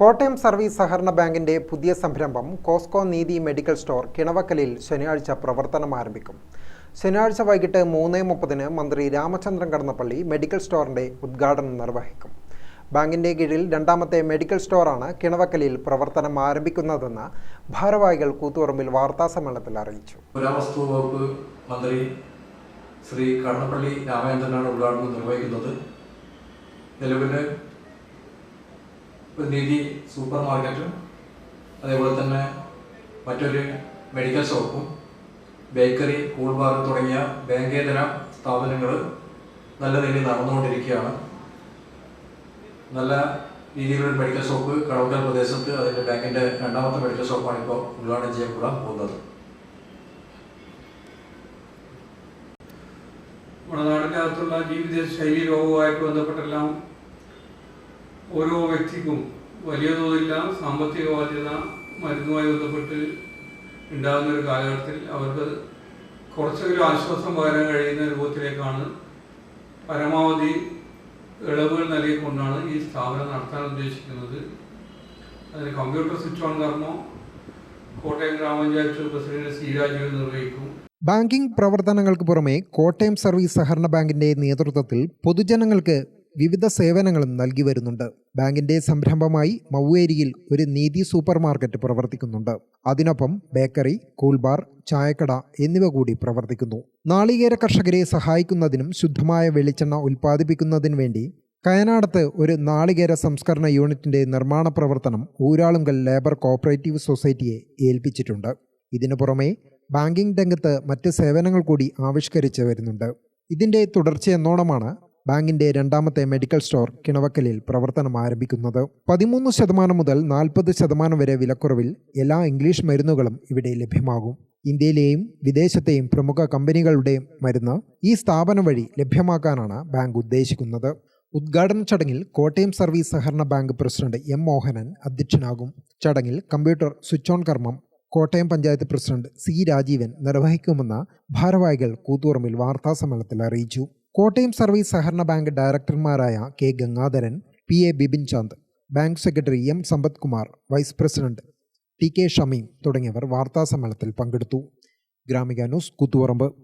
Kottayam service സഹകരണ ബാങ്കിന്റെ പുതിയ സംരംഭം കോസ്കോ നീതി മെഡിക്കൽ സ്റ്റോർ കിണവക്കലിൽ ശനിയാഴ്ച പ്രവർത്തനം ആരംഭിക്കും. ശനിയാഴ്ച വൈകിട്ട് മൂന്ന് മുപ്പതിന് മന്ത്രി രാമചന്ദ്രൻ കടന്നപ്പള്ളി മെഡിക്കൽ സ്റ്റോറിന്റെ ഉദ്ഘാടനം നിർവഹിക്കും. ബാങ്കിന്റെ കീഴിൽ രണ്ടാമത്തെ മെഡിക്കൽ സ്റ്റോറാണ് കിണവക്കലിൽ പ്രവർത്തനം ആരംഭിക്കുന്നതെന്ന് ഭാരവാഹികൾ കൂത്തുപറമ്പിൽ വാർത്താസമ്മേളനത്തിൽ അറിയിച്ചു. മന്ത്രി ശ്രീ കടന്നപ്പള്ളി രാമചന്ദ്രനാണ് ഉദ്ഘാടനം നിർവഹിക്കുന്നത്. നിലവിൽ നീതി സൂപ്പർ മാർക്കറ്റും അതേപോലെ തന്നെ മറ്റൊരു മെഡിക്കൽ ഷോപ്പും ബേക്കറി കൂൾ ബാർ തുടങ്ങിയ ബാങ്കേതര സ്ഥാപനങ്ങൾ നല്ല രീതിയിൽ നടന്നുകൊണ്ടിരിക്കുകയാണ്. നല്ല രീതിയിലുള്ള മെഡിക്കൽ ഷോപ്പ് കടവക്കൽ പ്രദേശത്ത് അതിന്റെ ബാങ്കിന്റെ രണ്ടാമത്തെ മെഡിക്കൽ ഷോപ്പാണ് ഇപ്പോൾ ഉദ്ഘാടനം ചെയ്യപ്പെടാൻ പോകുന്നത്. നമ്മുടെ നാടിനകത്തുള്ള ജീവിത ശൈലി രോഗവുമായിട്ട് ബന്ധപ്പെട്ടെല്ലാം ഓരോ വ്യക്തിക്കും വലിയ തോതില്ല സാമ്പത്തിക ബാധ്യത മരുന്നുമായി ബന്ധപ്പെട്ട് ഉണ്ടാകുന്ന ഒരു കാലഘട്ടത്തിൽ അവർക്ക് കുറച്ചെങ്കിലും ആശ്വാസം പകരാൻ കഴിയുന്ന രൂപത്തിലേക്കാണ് പരമാവധി ഇളവുകൾ നൽകിക്കൊണ്ടാണ് ഈ സ്ഥാപനം നടത്താൻ ഉദ്ദേശിക്കുന്നത്. അതിന് കമ്പ്യൂട്ടർ സ്വിച്ച് ഓൺ കർമ്മം കോട്ടയം ഗ്രാമപഞ്ചായത്ത് പ്രസിഡന്റ് സി രാജീവ് നിർവഹിക്കും. ബാങ്കിംഗ് പ്രവർത്തനങ്ങൾക്ക് പുറമെ കോട്ടയം സർവീസ് സഹകരണ ബാങ്കിന്റെ നേതൃത്വത്തിൽ പൊതുജനങ്ങൾക്ക് വിവിധ സേവനങ്ങളും നൽകി വരുന്നുണ്ട്. ബാങ്കിന്റെ സംരംഭമായി മൗവേരിയിൽ ഒരു നീതി സൂപ്പർ മാർക്കറ്റ് പ്രവർത്തിക്കുന്നുണ്ട്. അതിനൊപ്പം ബേക്കറി കൂൾബാർ ചായക്കട എന്നിവ കൂടി പ്രവർത്തിക്കുന്നു. നാളികേര കർഷകരെ സഹായിക്കുന്നതിനും ശുദ്ധമായ വെളിച്ചെണ്ണ ഉൽപ്പാദിപ്പിക്കുന്നതിനു വേണ്ടി കയനാടത്ത് ഒരു നാളികേര സംസ്കരണ യൂണിറ്റിന്റെ നിർമ്മാണ പ്രവർത്തനം ഊരാളുങ്കൽ ലേബർ കോഓപ്പറേറ്റീവ് സൊസൈറ്റിയെ ഏൽപ്പിച്ചിട്ടുണ്ട്. ഇതിനു പുറമെ ബാങ്കിംഗ് രംഗത്ത് മറ്റ് സേവനങ്ങൾ കൂടി ആവിഷ്കരിച്ച് വരുന്നുണ്ട്. ഇതിന്റെ തുടർച്ചയെന്നോണമാണ് ബാങ്കിന്റെ രണ്ടാമത്തെ മെഡിക്കൽ സ്റ്റോർ കിണവക്കലിൽ പ്രവർത്തനം ആരംഭിക്കുന്നത്. പതിമൂന്ന് ശതമാനം മുതൽ നാൽപ്പത് ശതമാനം വരെ വിലക്കുറവിൽ എല്ലാ ഇംഗ്ലീഷ് മരുന്നുകളും ഇവിടെ ലഭ്യമാകും. ഇന്ത്യയിലെയും വിദേശത്തെയും പ്രമുഖ കമ്പനികളുടെയും മരുന്ന് ഈ സ്ഥാപനം വഴി ലഭ്യമാക്കാനാണ് ബാങ്ക് ഉദ്ദേശിക്കുന്നത്. ഉദ്ഘാടന ചടങ്ങിൽ കോട്ടയം സർവീസ് സഹകരണ ബാങ്ക് പ്രസിഡന്റ് എം മോഹനൻ അധ്യക്ഷനാകും. ചടങ്ങിൽ കമ്പ്യൂട്ടർ സ്വിച്ച് ഓൺ കർമ്മം കോട്ടയം പഞ്ചായത്ത് പ്രസിഡന്റ് സി രാജീവൻ നിർവഹിക്കുമെന്ന് ഭാരവാഹികൾ കൂത്തുപറമ്പിൽ വാർത്താസമ്മേളനത്തിൽ അറിയിച്ചു. കോട്ടയം സർവീസ് സഹകരണ bank ഡയറക്ടർമാരായ K Gangadharan P A Bipin Chand bank secretary M Sampath Kumar vice president T K Shameem തുടങ്ങിയവർ വാർത്താസമ്മേളനത്തിൽ പങ്കെടുത്തു. ഗ്രാമിക ന്യൂസ് കൂത്തുപറമ്പ്.